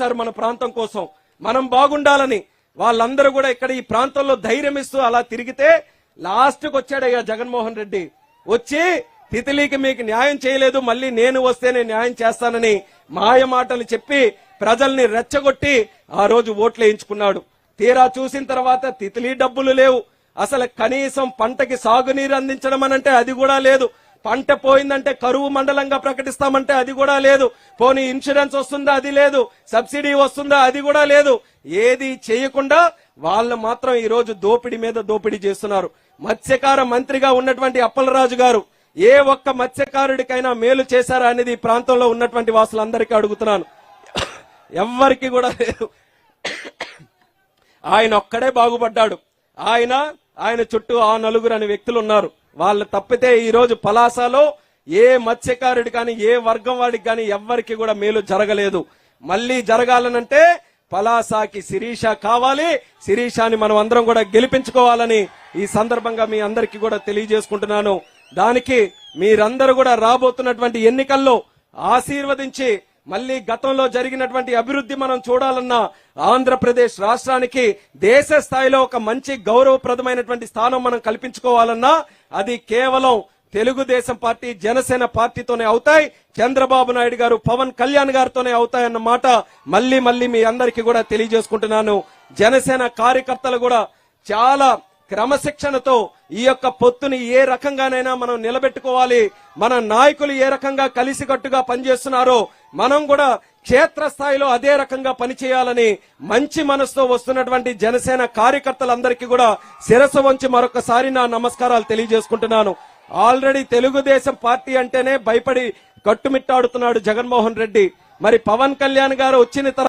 Sir మన ప్రాంతం కోసం మనం బాగుండాలని వాళ్ళందరూ కూడా ఇక్కడ ఈ ప్రాంతంలో ధైర్యం ఇస్తూ అలా తిరిగితే లాస్ట్కు వచ్చాడయ్యా జగన్మోహన్ రెడ్డి. వచ్చి తితిలీకి మీకు న్యాయం చేయలేదు మళ్ళీ నేను వస్తేనే న్యాయం చేస్తానని మాయ మాటలు చెప్పి ప్రజల్ని రెచ్చగొట్టి ఆ రోజు ఓట్లు వేయించుకున్నాడు. తీరా చూసిన తర్వాత తితిలీ డబ్బులు లేవు. అసలు కనీసం పంటకి సాగునీరు అందించడం అనంటే అది కూడా లేదు. పంట పోయిందంటే కరువు మండలంగా ప్రకటిస్తామంటే అది కూడా లేదు. పోనీ ఇన్సూరెన్స్ వస్తుందా? అది లేదు. సబ్సిడీ వస్తుందా? అది కూడా లేదు. ఏది చేయకుండా వాళ్ళు మాత్రం ఈ రోజు దోపిడీ మీద దోపిడీ చేస్తున్నారు. మత్స్యకార మంత్రిగా ఉన్నటువంటి అప్పలరాజు గారు ఏ ఒక్క మత్స్యకారుడికైనా మేలు చేశారా అనేది ఈ ప్రాంతంలో ఉన్నటువంటి వాసులందరికీ అడుగుతున్నాను. ఎవ్వరికి కూడా లేదు. ఆయన ఒక్కడే బాగుపడ్డాడు. ఆయన ఆయన చుట్టూ ఆ నలుగురు అనే వ్యక్తులు ఉన్నారు. వాళ్ళు తప్పితే ఈరోజు పలాసలో ఏ మత్స్యకారుడి కానీ ఏ వర్గం వాడికి కానీ ఎవ్వరికి కూడా మేలు జరగలేదు. మళ్ళీ జరగాలనంటే పలాసాకి శిరీష కావాలి. శిరీషాని మనం అందరం కూడా గెలిపించుకోవాలని ఈ సందర్భంగా మీ అందరికీ కూడా తెలియజేసుకుంటున్నాను. దానికి మీరందరూ కూడా రాబోతున్నటువంటి ఎన్నికల్లో ఆశీర్వదించి మళ్ళీ గతంలో జరిగినటువంటి అభివృద్ధి మనం చూడాలన్నా ఆంధ్రప్రదేశ్ రాష్ట్రానికి దేశ స్థాయిలో ఒక మంచి గౌరవప్రదమైనటువంటి స్థానం మనం కల్పించుకోవాలన్నా అది కేవలం తెలుగుదేశం పార్టీ జనసేన పార్టీతోనే అవుతాయి. చంద్రబాబు నాయుడు గారు పవన్ కళ్యాణ్ గారితోనే అవుతాయన్న మాట మళ్ళీ మళ్ళీ మీ అందరికీ కూడా తెలియజేసుకుంటున్నాను. జనసేన కార్యకర్తలు కూడా చాలా క్రమశిక్షణతో ఈ యొక్క పొత్తుని ఏ రకంగానైనా మనం నిలబెట్టుకోవాలి. మన నాయకులు ఏ రకంగా కలిసికట్టుగా పనిచేస్తున్నారో మనం కూడా క్షేత్ర స్థాయిలో అదే రకంగా పనిచేయాలని మంచి మనసుతో వస్తున్నటువంటి జనసేన కార్యకర్తలందరికీ కూడా శిరస్సు వంచి మరొకసారి నా నమస్కారాలు తెలియజేసుకుంటున్నాను. ఆల్రెడీ తెలుగుదేశం పార్టీ అంటేనే భయపడి కట్టుమిట్టాడుతున్నాడు జగన్మోహన్ రెడ్డి. మరి పవన్ కళ్యాణ్ గారు వచ్చిన తర్వాత